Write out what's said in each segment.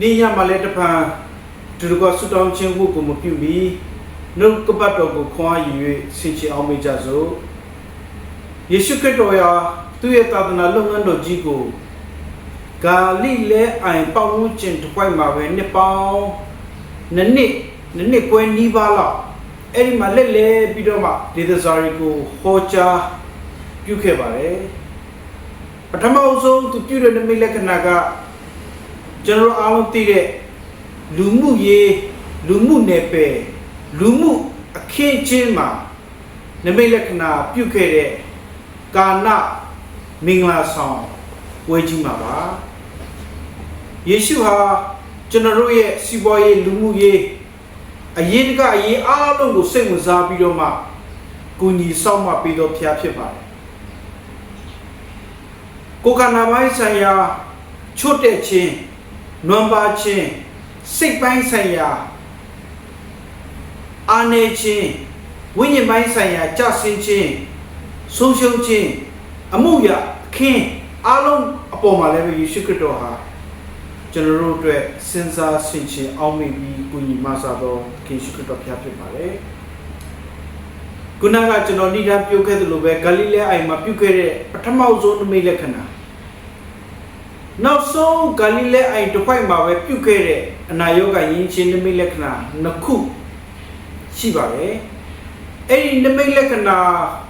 နေ့ညမှာလည်းတဖန်ဒီလိုကဆူတောင်းခြင်းဝတ်ကိုမပြုပြီးနှုတ်ကပတ်တော်ကိုခွန်အားယူ၍ဆင်ခြင်အောင်မိကြစို့ယေရှုခရစ်တော်ရာသူ့ရဲ့သာသနာလုပ်ငန်းတော်ကြီးကိုဂါလိလဲအိုင်ပေါဝန်းကျင်တစ်ခွိုက်မှာပဲနှစ်ပေါင်းနှစ်နှစ်နှစ်နှစ်ကွဲနီးပါးလောက်အဲ့ဒီမှာလက်လဲပြီးတော့မှဒေသစာရီကိုဟောကြားပြုခဲ့ပါတယ်ပထမအဆုံးသူပြုတဲ့နမိတ်လက္ခဏာက ကျွန်တော်အားလုံးသိတဲ့လူမှုရေးလူမှုနယ်ပယ်လူမှုအခင်းချင်းမှာနမိတ်လက္ခဏာပြုခဲ့တဲ့ကာနမင်္ဂလာဆောင်ဝဲကြီးမှာပါယေရှုဟာကျွန်တော်တို့ရဲ့စီးပွားရေးလူမှုရေးအရေးတကအရေးအားလုံးကိုစိတ်ဝင်စားပြီးတော့မှကိုညီဆောင်မပေးတော်ဖျားဖြစ်ပါတယ်ကိုယ်ခန္ဓာပိုင်းဆိုင်ရာချွတ်တဲ့ခြင်း နွမ်းပါခြင်းစိတ်ပိုင်းဆိုင်ရာအာနေခြင်းဝိညာဉ်ပိုင်းဆိုင်ရာကြဆင်းခြင်းဆုံးရှုံးခြင်းအမှုရအခင်းအလုံးအပေါ်မှာလည်းပဲယေရှုခရစ်တော်ဟာကျွန်တော်တို့အတွက်စဉ်းစားဆင်ခြင်အောက်မေ့ပြီးကုညီမဆာတော်ယေရှုခရစ်တော်ဖျားဖြစ်ပါတယ်ခုနကကျွန်တော်ဏိဒာပြုတ်ခဲ့သလိုပဲဂါလိလဲအိုင်မှာပြုတ်ခဲ့တဲ့ပထမဆုံးနမိတ်လက္ခဏာ နောက်ဆုံးဂါလိလဲအိုင်တစ်ခွိုက်မှာပဲပြုတ်ခဲ့တဲ့အနာရောဂါယဉ်ချင်းနမိတ်လက္ခဏာနှစ်ခုရှိပါတယ်အဲ့ဒီနမိတ်လက္ခဏာ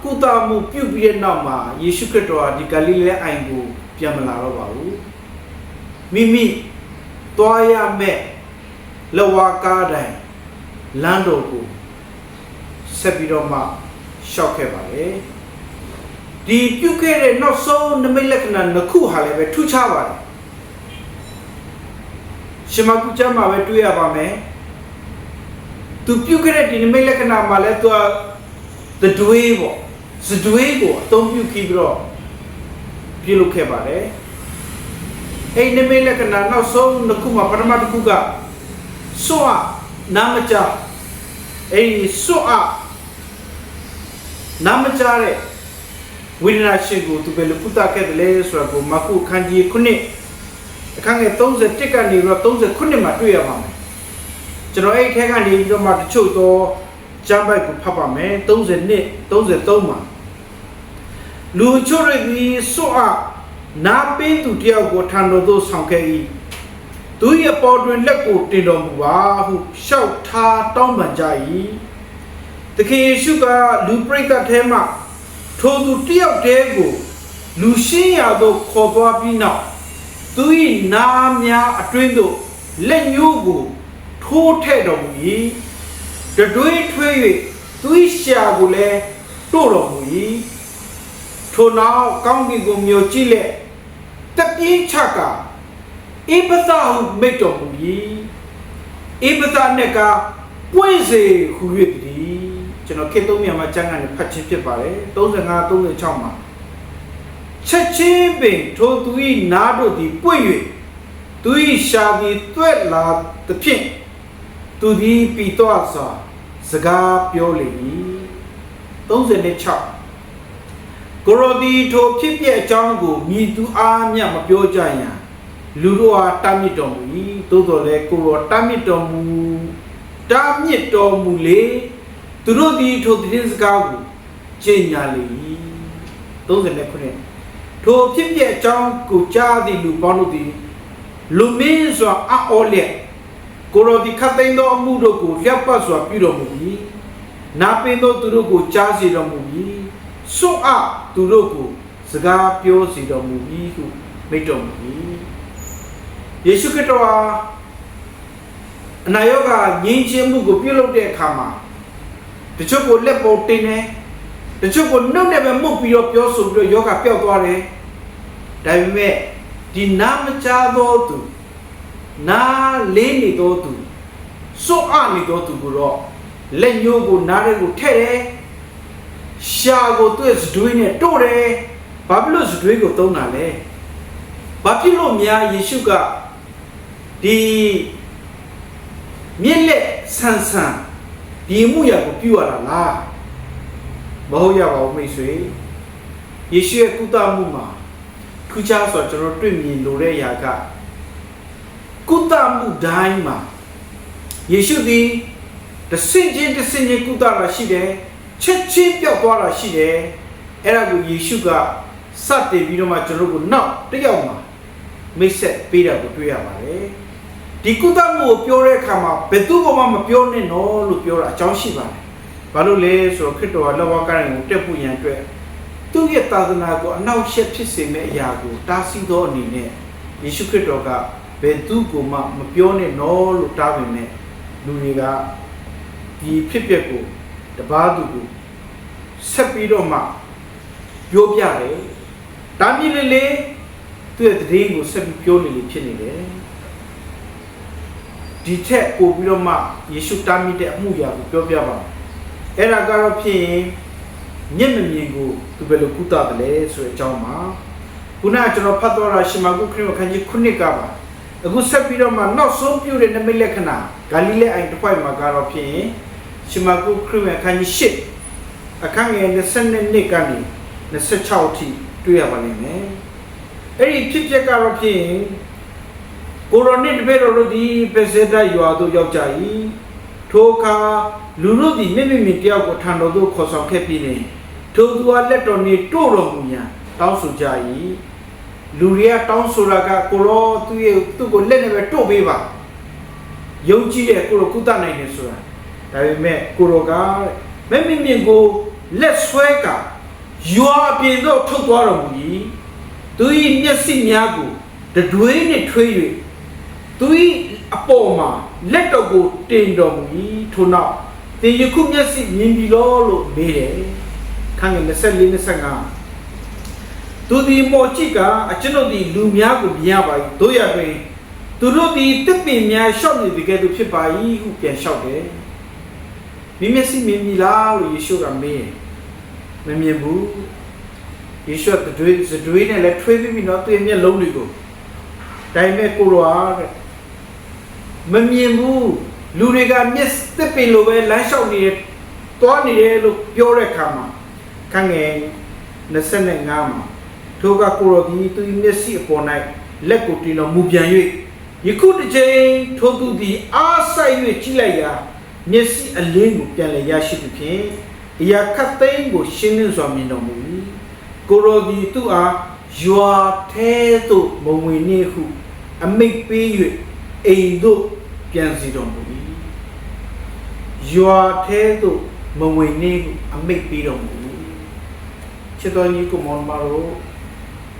ကုသမှုပြုတ်ပြီးတဲ့နောက်မှာယေရှုခရစ်တော်ဟာဒီဂါလိလဲအိုင်ကိုပြန်မလာတော့ပါဘူးမိမိသွားရမဲ့လဝါကားတိုင်းလမ်းတော်ကိုဆက်ပြီးတော့မှရှောက်ခဲ့ပါတယ် ဒီပြုတ်ခဲ့တဲ့နောက်ဆုံးနမိတ်လက္ခဏာနှစ်ခုဟာလည်းပဲထူးခြားပါတယ်ရှင်မကုကျမ်းမှာပဲတွေ့ရပါမယ်သူပြုတ်ခဲ့တဲ့ဒီနမိတ်လက္ခဏာမှာလည်းသူကသတွေးပေါ့သတွေးကိုအသုံးပြုပြီးပြီးတော့ပြုလုပ်ခဲ့ပါတယ်အဲ့ဒီနမိတ်လက္ခဏာနောက်ဆုံးနှစ်ခုမှာပထမတစ်ခုကစွတ်နာမကြအဲ့ဒီစွတ်နာမကြတဲ့ ဝိညာဉ်ရှင်ကိုသူဘယ်လိုကုသခဲ့တယ်လဲဆိုတာကိုမကုခန်းကြီးခုနှစ်အခန်းငယ်31ကနေတော့39မှာတွေ့ရပါမယ်ကျွန်တော်အဲ့ဒီထဲကနေပြီးတော့မှတချို့တော့ကျမ်းပိုက်ကိုဖတ်ပါမယ်32 33မှာလူချို့ရည်စွတ်နာပင်းသူတယောက်ကိုထံတော်သို့ဆောင်ခဲ့၏သူ၏အပေါ်တွင်လက်ကိုတင်တော်မူပါဟုလျှောက်ထားတောင်းပန်ကြ၏သခင်ယေရှုကလူပရိသတ်ထဲမှ ထိုသူတယောက်တည်းကိုလူရှင်းရာသို့ခေါ်သွားပြီးနောက်သူ၏နာများအတွင်းသို့လက်ညှိုးကိုထိုးထည့်တော်မူ၏တတွေးထွေး၍သူ၏ရှာကိုလည်းတို့တော်မူ၏ထိုနောက်ကောင်းကင်ကိုမျှော်ကြည့်လက်တပြင်းချကဧပသဟုမိတ်တော်မူ၏ဧပသနဲ့ကပွင့်စေဟူ၍တည်း ကျွန်တော်ခေတ်သုံးမြန်မှာကျမ်းကနေဖတ်ခြင်းဖြစ်ပါတယ်35 36မှာချက်ချင်းပင်ထိုသူ၏နားတို့သည်ပွင့်၍သူ၏ရှာသည်တွက်လာသဖြင့်သူသည်ပြီတော့စွာစကားပြောလေ၏36ကိုရိုဒီထိုဖြစ်ပြအကြောင်းကိုမြည်သူအားမျှမပြောကြရန်လူတို့အားတားမြစ်တော်မူ၏သို့တော်လည်းကိုရောတားမြစ်တော်မူတားမြစ်တော်မူလေ သူတို့သည်ထိုသတင်းစကားကိုကျင့်ညာလေ၏39ထိုဖြစ်ပြအကြောင်းကိုကြားသည့်လူပေါင်းတို့သည်လူမင်းစွာအော်လက်ကိုရောဒီခတ်သိမ်းသောအမှုတို့ကိုလျှက်ပတ်စွာပြုတော်မူ၏နာပင်သောသူတို့ကိုကြားစေတော်မူ၏စွတ်အသူတို့ကိုစကားပြောစေတော်မူ၏ဟုမိန့်တော်မူ၏ယေရှုခရစ်တော်ဟာအနာရောဂါငြိမ်းချမ်းမှုကိုပြုလုပ်တဲ့အခါမှာ တချို့ကိုလက်ပေါ်တင်တယ်တချို့ကိုနှုတ်နဲ့ပဲမှုတ်ပြီးတော့ပြောဆိုပြီးတော့ယောဂပျောက်သွားတယ်ဒါပေမဲ့ဒီနာမချသောသူနာလေးနေသောသူစွတ်အနေသောသူကိုတော့လက်ညှိုးကိုနားရဲကိုထည့်တယ်ရှာကိုသူ့ရဲ့စတွေးနဲ့တို့တယ်ဘာဖြစ်လို့စတွေးကိုသုံးတာလဲဘာဖြစ်လို့များယေရှုကဒီမြင့်လက်ဆန်းဆန်း ဒီမှုရကိုပြုရတာလားမဟုတ်ရပါဘူးမိတ်ဆွေယေရှုရဲ့ကုသမှုမှာထူးခြားစွာကျွန်တော်တွေ့မြင်လိုတဲ့အရာကကုသမှုတိုင်းမှာယေရှုသည်တဆင့်ချင်းတဆင့်ချင်းကုသတာရှိတယ်ချက်ချင်းပြောက်သွားတာရှိတယ်အဲ့ဒါကိုယေရှုကစတင်ပြီးတော့မှကျွန်တော်တို့ကိုနောက်တစ်ယောက်မှာမိတ်ဆက်ပေးတာကိုတွေ့ရပါတယ် ဒီကုသမှုကိုပြောတဲ့အခါမှာဘယ်သူမှမပြောနဲ့နော်လို့ပြောတာအကြောင်းရှိပါတယ်ဘာလို့လဲဆိုတော့ခရစ်တော်ကလက်ဝါးကိုင်းကိုတက်ဖို့ရန်အတွက်သူ့ရဲ့သာသနာကိုအနောက်ရှက်ဖြစ်စေမယ့်အရာကိုတားဆီးသောအနေနဲ့ယေရှုခရစ်တော်ကဘယ်သူကိုမှမပြောနဲ့နော်လို့တားပေမဲ့လူတွေကဒီဖြစ်ပျက်ကိုတပားသူကိုဆက်ပြီးတော့မှပြောပြတယ်။ဒါမြည်လေလေသူ့ရဲ့တည်င်းကိုဆက်ပြီးပြောနေလေဖြစ်နေတယ်။ ဒီထက်ပို့ပြီးတော့မှယေရှုတားမြစ်တဲ့အမှုရာကိုပြောပြပါမယ်။အဲ့ဒါကတော့ဖြစ်ရင်မျက်မမြင်ကိုသူဘယ်လိုကုသတယ်လဲဆိုတဲ့အကြောင်းမှာခုနကကျွန်တော်ဖတ်တော့တာရှင်မာကုခရစ်တော်ခန်းကြီးခုနှစ်ကပါအခုဆက်ပြီးတော့မှနောက်ဆုံးပြုတဲ့နမိတ်လက္ခဏာဂါလိလဲအိုင်တစ်ခွိုက်မှာကတော့ဖြစ်ရင်ရှင်မာကုခရစ်တော်ခန်းကြီးရှစ်အခန်းငယ်22နှစ်ကနေ26အထိတွေ့ရပါလိမ့်မယ်အဲ့ဒီဖြစ်ပျက်ကတော့ဖြစ်ရင် ကိုရိုနစ်တပည့်တော်တို့ဒီပက်စက်တာရွာသို့ရောက်ကြ၏ထိုအခါလူတို့သည်မိမိမိတယောက်ကိုထံတော်သို့ခေါ်ဆောင်ခဲ့ပြီးနေထိုသူဟာလက်တော်နှင့်တို့တော်မူရန်တောင်းဆိုကြ၏လူတွေကတောင်းဆိုတာကကိုရောသူ့ရဲ့သူ့ကိုလက်နဲ့ပဲတို့ပေးပါယုံကြည်တဲ့ကိုရောကုသနိုင်တယ်ဆိုတာဒါပေမဲ့ကိုရောကမိမိမြင်ကိုလက်ဆွဲကရွာအပြင်သို့ထုတ်သွားတော်မူ၏သူ၏မျက်စိများကိုတတွေးနှင့်ထွေး၍ သူ၏အပေါ်မှာလက်တော်ကိုတင်တော်မူ၏ထို့နောက်သင်ယခုမျက်စိမြင်ပြီလို့လို့မေးတယ်ခန်းငယ်24 25သူဒီမောချိကအကျွန်ုပ်ဒီလူများကိုမြင်ရပါ၏တို့ရတွင်သူတို့ဒီတစ်ပင်များရှော့နေပြီကဲ့သို့ဖြစ်ပါ၏ဟုပြန်လျှောက်တယ်မိမျက်စိမြင်ပြီလားလို့ယေရှုကမေးမမြင်ဘူးယေရှုကတွေးစတွေးနဲ့လည်းထွေးပြီးပြီနော်သူ့ရဲ့မျက်လုံးတွေကိုဒါပေမဲ့ကိုရောတဲ့ မမြင်ဘူးလူတွေကမျက်တစ်ပင်လိုပဲလမ်းလျှောက်နေတယ်တွားနေတယ်လို့ပြောတဲ့အခါမှာခန့်ငယ်25မှာထိုကကိုရောဒီသူမျက်စိအပေါ်၌လက်ကိုတင်တော်မူပြန်၍ယခုတစ်ချိန်ထိုသူသည်အားဆိုင်၍ကြည့်လိုက်ရာမျက်စိအလင်းကိုပြန်လည်ရရှိသဖြင့်အရာခတ်သိမ်းကိုရှင်းလင်းစွာမြင်တော်မူ၏ကိုရောဒီသူအားရွာထဲသို့မဝင်နေဟု အမိတ်ပေး၍အိမ်သို့ ပြန်စီတော်မူ၏ရွာထဲသို့မဝင်နေဟုအမိတ်ပေးတော်မူ၏ချစ်တော်ကြီးကိုမောင်မတော်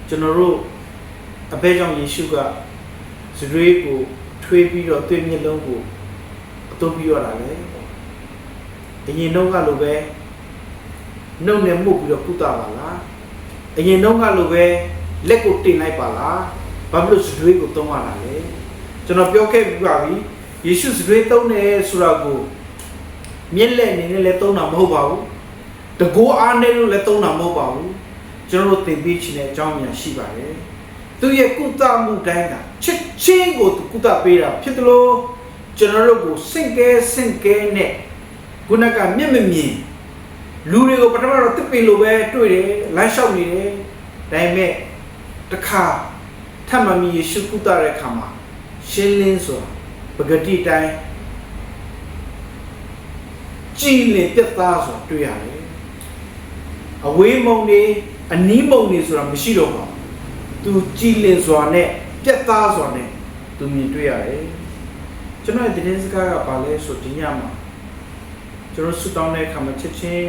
ကျွန်တော်တို့အဘဲကြောင့်ယေရှုကစရွေးကိုထွေးပြီးတော့တွေ့မျက်လုံးကိုအသုံးပြီးရတာလေအရင်တော့ကလိုပဲနှုတ်နဲ့မှုတ်ပြီးတော့ကုသပါလားအရင်တော့ကလိုပဲလက်ကိုတင်လိုက်ပါလားဘာဖြစ်လို့စရွေးကိုသုံးရတာလဲကျွန်တော်ပြောခဲ့ပြီးပါပြီ ယေရှုစရွေးသုံးတယ်ဆိုတာကိုမျက်လက်အနေနဲ့လည်းသုံးတာမဟုတ်ပါဘူးတကောအားနဲ့လို့လည်းသုံးတာမဟုတ်ပါဘူးကျွန်တော်တို့သင်ပေးခြင်းတဲ့အကြောင်းအရာရှိပါတယ်သူရဲ့ကုသမှုတိုင်းကချက်ချင်းကိုသူကုသပေးတာဖြစ်တယ်လို့ကျွန်တော်တို့ကိုစင့်ကဲစင့်ကဲနဲ့ခုနကမျက်မမြင်လူတွေကိုပထမတော့တစ်ပင်လိုပဲတွေ့တယ်လမ်းလျှောက်နေတယ်ဒါပေမဲ့တစ်ခါထပ်မမီယေရှုကုသတဲ့အခါမှာရှင်းလင်းစွာ ပဂတိတိုင်းကြည်လင်ပြတ်သားစွာတွေ့ရတယ်အဝေးမုံနေအနီးမုံနေဆိုတာမရှိတော့ပါဘူးသူကြည်လင်စွာနဲ့ပြတ်သားစွာနဲ့သူမြင်တွေ့ရတယ်ကျွန်တော်ရဲ့သတင်းစကားကဘာလဲဆိုဒီညမှာကျွန်တော်ဆူတောင်းတဲ့အခါမှာချက်ချင်း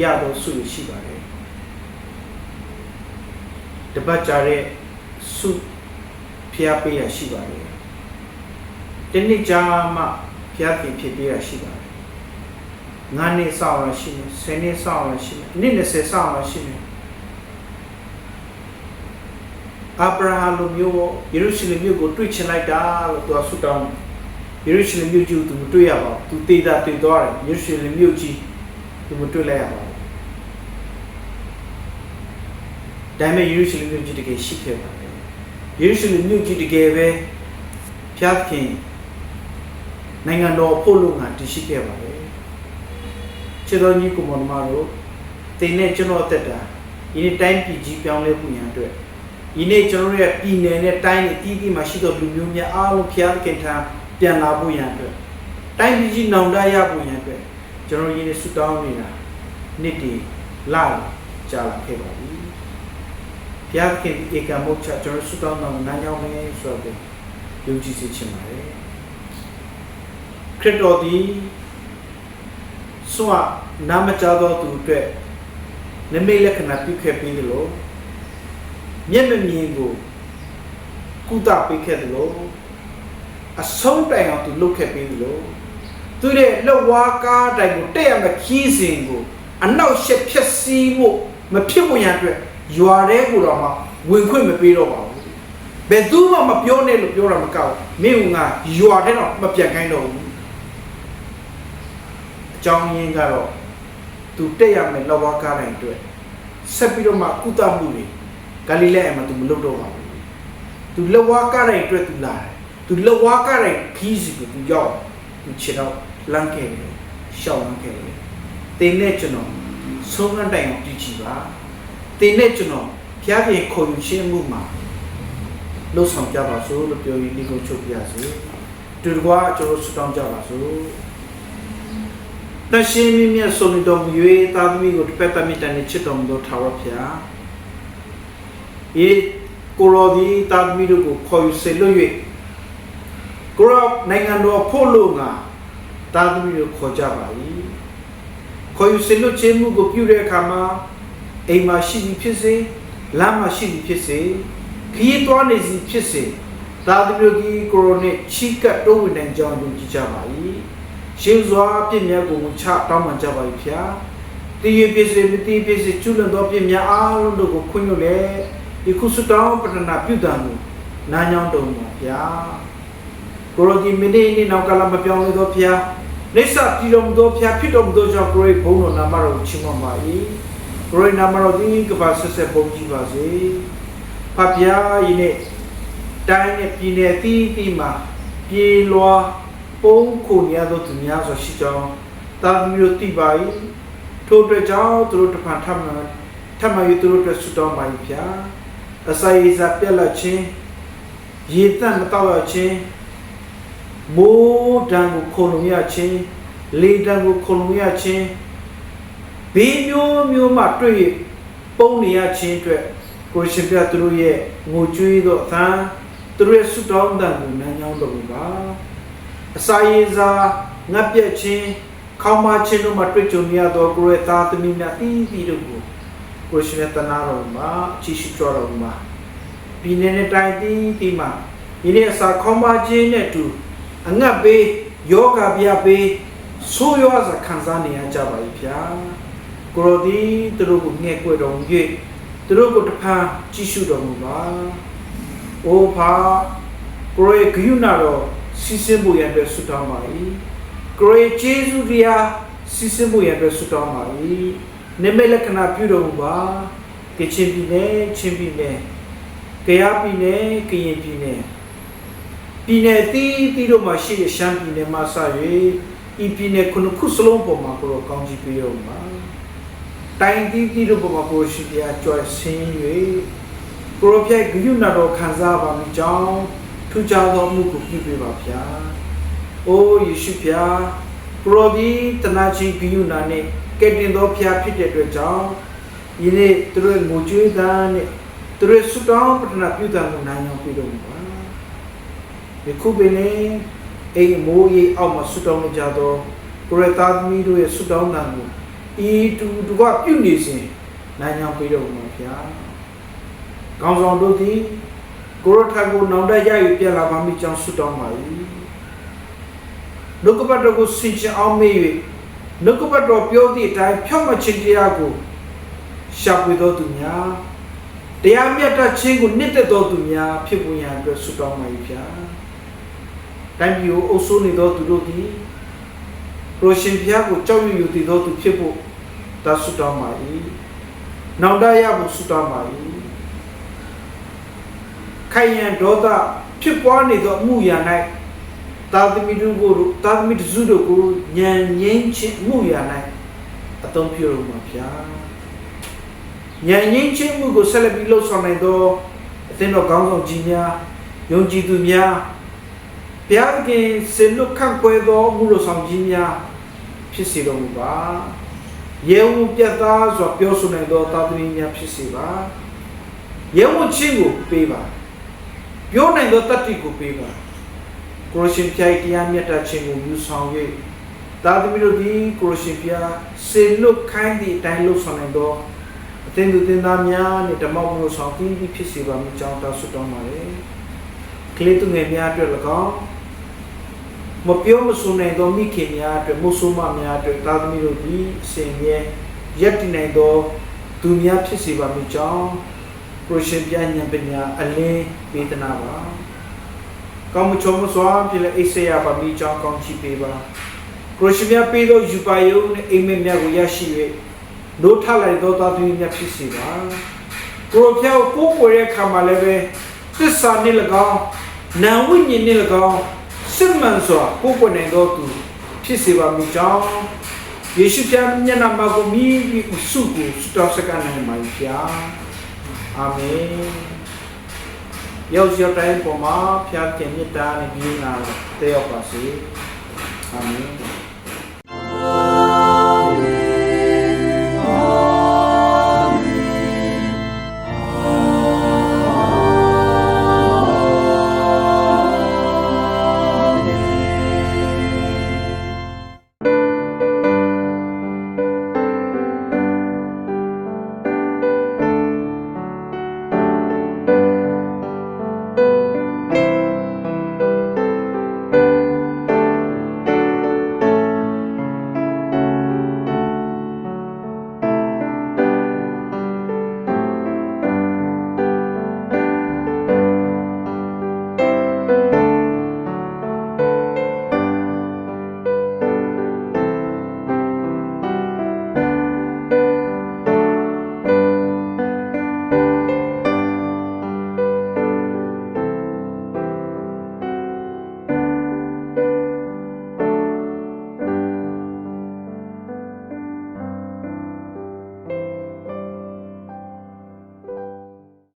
ရတော့ဆုရရှိပါတယ်တပတ်ကြာတဲ့ဆုဖျားပေးရရှိပါတယ် တနေ့ကြာမှဖျားပြင်ဖြစ်ပေးရရှိပါတယ်ငါးနှစ်ဆောင်းရရှိမယ်ဆယ်နှစ်ဆောင်းရရှိမယ်နှစ်20ဆောင်းရရှိမယ်အာဗြဟံလိုမျိုးယေရုရှလင်မြို့ကိုတွေ့ချင်လိုက်တာလို့သူကဆုတောင်းယေရုရှလင်မြို့ကြီးကိုသူမတွေ့ရပါဘူးသူတေးတာတွေ့သွားတယ်ယေရုရှလင်မြို့ကြီးသူမတွေ့လိုက်ရပါဘူးဒါပေမဲ့ယေရုရှလင်မြို့ကြီးတကယ်ရှိခဲ့ပါတယ်ယေရုရှလင်မြို့ကြီးတကယ်ပဲဖျားခင် နိုင်ငံတော်ဖို့လို့ငါတည်ရှိခဲ့ပါတယ်ခြေတော်ကြီးကိုမောင်မတို့တင်နဲ့ကျွန်တော်အသက်တာဒီနေ့တိုင်းပြည်ကြီးပြောင်းလဲမှုရန်အတွက်ဒီနေ့ကျွန်တော်တို့ရဲ့ပြည်နယ်နဲ့တိုင်းနဲ့အသီးသီးမှာရှိသောလူမျိုးများအားလုံးဖျားသခင်ထံပြန်လာဖို့ရန်အတွက်တိုင်းပြည်ကြီးနောင်တရဖို့ရန်အတွက်ကျွန်တော်ရင်းနဲ့ဆုတောင်းနေတာနေ့တည်လာကြာလာခဲ့ပါပြီဖျားသခင်ဒီဧကမုတ်ချကျွန်တော်ဆုတောင်းတော်နားကြောင်းမယ်ဆိုတော့ယုံကြည်စေချင်ပါတယ် ခရစ်တော်သည်စွာနာမကြသောသူအတွက်နမိတ်လက္ခဏာပြုခဲ့ပြီးသလိုမျက်မမြင်ကိုကုသပေးခဲ့သလိုအဆုံးတိုင်အောင်သူလုပ်ခဲ့ပြီးသလိုသူရဲ့လက်ဝါးကားတိုင်ကိုတက်ရမယ့်ခီးစဉ်ကိုအနောက်ရှက်ဖြက်စီးဖို့မဖြစ်ဝင်ရန်အတွက်ရွာထဲကိုတော့မှဝင်ခွင့်မပေးတော့ပါဘူးဘယ်သူမှမပြောနဲ့လို့ပြောတာမကောက်မင်းကငါရွာထဲတော့မပြန်ခိုင်းတော့ဘူးအ ကြောင်းရင်းကတော့သူတက်ရမယ့်လက်ဝါးကားတိုင်အတွက်ဆက်ပြီးတော့မှကုသမှုတွေဂါလိလဲအမှသူမလုပ်တော့ပါဘူးသူလက်ဝါးကားတိုင်အတွက်သူလာတယ်သူလက်ဝါးကားတိုင်ခီးစီကိုသူရောက်သူခြေတော့လမ်းခဲ့တယ်ရှောက်လမ်းခဲ့တယ်တင်းနဲ့ကျွန်တော်ဆုံးကတိုင်အောင်ကြည့်ကြည့်ပါတင်းနဲ့ကျွန်တော်ဖျားပြင်ခေါ်ယူရှင်းမှုမှာလှုပ်ဆောင်ကြပါစို့လို့ပြောရင်းဒီကိုချုပ်ပြစေတူတကွာကျွန်တော်ဆူတောင်းကြပါစို့ တရှင်မြင့်မြတ်ဆုံးတော်မူ၍သာသမီကိုတစ်ပတ်တမိတန်နဲ့ချစ်တော်မူသောထာဝရဘုရားဤကိုရောဒီသာသမီတို့ကိုခေါ်ယူစေလွတ်၍ကိုရောနိုင်ငံတော်ဖို့လို့ငါသာသမီတို့ခေါ်ကြပါ၏ခေါ်ယူစေလွတ်ခြင်းမှုကိုပြုတဲ့အခါမှာအိမ်မှာရှိသည်ဖြစ်စေလမ်းမှာရှိသည်ဖြစ်စေခရီးသွားနေစီဖြစ်စေသာသမီတို့ဒီကိုရိုနဲ့ချီကပ်တိုးဝင်နိုင်ကြောင်းယုံကြည်ကြပါ၏ ရှင်းစွာပြည့်မြတ်ကိုချတောင်းပန်ကြပါ၏ဖျားတည်ရပြည့်စေမတည်ပြည့်စေကျွလွန်သောပြည့်မြတ်အားလုံးတို့ကိုခွင့်လွှတ်လေဒီခုစတောင်းပတနာပြုတံကိုနာညောင်းတော်မှာဖျားကိုရိုဒီမိနေနေနောက်ကလာမပြောင်းလဲသောဖျားလက်စတည်တော်မူသောဖျားဖြစ်တော်မူသောကြောင့်ကိုရိုဘုန်းတော်နာမတော်ကိုချီးမွမ်းပါ၏ကိုရိုနာမတော်ဒီကပါဆက်ဆက်ပုံကြည့်ပါစေဖဗျာယင်းနဲ့တိုင်းနဲ့ပြည်နယ်သီးသီးမှာပြေလွာ ပုံခုနေရသောသူများဆိုရှိကြောင်းတာသမီတို့သိပါ၏ထို့အတွက်ကြောင့်သူတို့တဖန်ထပ်မံထပ်မံ၍သူတို့အတွက်ဆုတောင်းပါ၏ဗျာအစာရည်စားပြက်လက်ခြင်းရေတန့်မတော့ရခြင်းမိုးတံကိုခုံလုံရခြင်းလေတံကိုခုံလုံရခြင်းဘေးမျိုးမျိုးမှတွေ့၍ပုံနေရခြင်းအတွက်ကိုရှင်ပြသူတို့ရဲ့ငိုကြွေးသောအသံသူတို့ရဲ့ဆုတောင်းတံကိုနမ်းညောင်းတော်မူပါ အစာရည်စားငတ်ပြက်ခြင်းခေါင်းမခြင်းတို့မှတွေ့ကြုံရသောကိုရဲ့သားသမီးများအီးပြီးတို့ကိုကိုရှင်ရဲ့တနာတော်မှာချီးရှိကြတော်မူပါပြည်내နဲ့တိုင်းတီးတီးမှာဒီနေ့အစာခေါင်းမခြင်းနဲ့တူအငတ်ပေးယောဂဗျာပေးဆိုးရွားစွာခံစားနေရကြပါ၏ဗျာကိုရောဒီသူတို့ကိုငဲ့ကွယ်တော်မူ၍သူတို့ကိုတဖန်ကြည့်ရှုတော်မူပါ။အိုဖာကိုရဲ့ဂယုဏတော် စီစဉ်ဖို့ရတဲ့ဆုတောင်းပါ၏။ကိုရဲ့ကျေးဇူးတရားစီစဉ်ဖို့ရတဲ့ဆုတောင်းပါ၏။နိမိတ်လက္ခဏာပြုတော်မူပါ။ကချင်ပြည်နယ်ချင်းပြည်နယ်ကယားပြည်နယ်ကရင်ပြည်နယ်ပြည်နယ်တီးတီးတို့မှာရှိတဲ့ရှမ်းပြည်နယ်မှာစ၍ဤပြည်နယ်ခုနှစ်ခုစလုံးပေါ်မှာကိုတော့ကောင်းချီးပေးတော်မူပါ။တိုင်းတီးတီးတို့ပေါ်မှာကိုရှိပြကြွယ်ဆင်း၍ကိုရောဖြိုက်ဂယုဏတော်ခံစားပါမိကြောင်း ထူးခြားသောမှုကိုပြုပေးပါဗျာ။အိုးယေရှုဖျားကိုရောဒီတနာချင်းဂယုဏနဲ့ကဲ့တင်သောဖျားဖြစ်တဲ့အတွက်ကြောင့်ယနေ့သူတို့ငိုကြွေးတာနဲ့သူတို့ဆုတောင်းပတနာပြုတာကိုနိုင်အောင်ပြုလုပ်ပါ။ဒီခုပင်လည်းအိမ်မိုးရိပ်အောက်မှာဆုတောင်းနေကြသောကိုရသားသမီးတို့ရဲ့ဆုတောင်းတာကိုဤတူတူကပြုနေစဉ်နိုင်အောင်ပြုလုပ်ပါဗျာ။ကောင်းဆောင်တို့သည် ကိုရထံကိုနောင်တရယူပြန်လာပါမိကြောင်းဆုတောင်းပါ၏။လောကပတ်တော်ကိုဆင်ခြင်အောင်မေ့၍လောကပတ်တော်ပြောသည့်အတိုင်းဖြောင့်မခြင်းတရားကိုရှာဖွေတော်သူများတရားမြတ်တတ်ခြင်းကိုနှစ်သက်တော်သူများဖြစ်ပေါ်ရန်အတွက်ဆုတောင်းပါ၏ဗျာ။တိုင်းပြည်ကိုအုပ်စိုးနေသောသူတို့သည်ပရိုရှင်ဖျားကိုကြောက်ရွံ့ယူတည်သောသူဖြစ်ဖို့ဒါဆုတောင်းပါ၏။နောင်တရဖို့ဆုတောင်းပါ၏။ ခိုင်ရန်ဒေါသဖြစ်ပွားနေသောအမှုရာ၌သာသမီတို့ကိုသာသမီတစုတို့ကိုညံငိမ့်ခြင်းအမှုရာ၌အသုံးပြုတော်မှာဗျာ။ညံငိမ့်ခြင်းမှုကိုဆက်လက်ပြီးလှုပ်ဆောင်နိုင်သောသင်တော်ကောင်းဆောင်ကြီးများယုံကြည်သူများဘုရားသခင်စေလွတ်ခန့်ကွယ်သောမှုလိုဆောင်ကြီးများဖြစ်စေတော်မူပါယေဝံပြတ်သားစွာပြောဆိုနိုင်သောသာသမီများဖြစ်စေပါယေဝံချင်းကိုပေးပါ ပြောနိုင်သောတတ္တိကိုပေးပါကိုရရှင်ပြိုင်တရားမြတ်တာခြင်းကိုယူဆောင်၍သာသမီတို့သည်ကိုရရှင်ပြားစေလွတ်ခိုင်းသည့်အတိုင်းလှုပ်ဆောင်နိုင်သောအသင်သူသင်သားများနဲ့ဓမ္မမှုလို့ဆောင်ပြီးပြီးဖြစ်စေပါမည်ကြောင်းတောင်းဆုတောင်းပါတယ်။ကလေးသူငယ်များအတွက်၎င်းမပြောမဆိုနိုင်သောမိခင်များအတွက်မဆိုးမများအတွက်သားသမီးတို့ဒီအစဉ်မြဲရက်တည်နိုင်သောသူများဖြစ်စေပါမည်ကြောင်း ပရိုရှင်ပြဉာဏ်ပညာအလင်းပေးသနာပါ။ကောင်းမချုံမစွာဖြစ်လေအိဆေယပါမည်ကြောင်းကောင်းချီးပေးပါ။ပရိုရှင်ပြပေးသောယူပါယုံနဲ့အိမ်မက်များကိုရရှိ၍လို့ထလိုက်တော့တာသူမြတ်ဖြစ်စီပါကိုယ်ပြောက်ကိုယ်ကိုယ်ရဲ့ခါမှာလည်းပဲသစ္စာနဲ့၎င်းနာဝိညာဉ်နဲ့၎င်းစစ်မှန်စွာကိုယ်ကိုယ်နိုင်တော့သူဖြစ်စေပါမိကြောင်းယေရှုဖျားမျက်နှာမှာကိုမိပြီးဥစုကိုစတောက်စကန်နိုင်ပါဖျား အာမင်ရောက်ရောက်တိုင်းပေါ်မှာဖျားကျင်မြတ်တာနဲ့ကြီးနာတဲ့ရောက်ပါစေအာမင်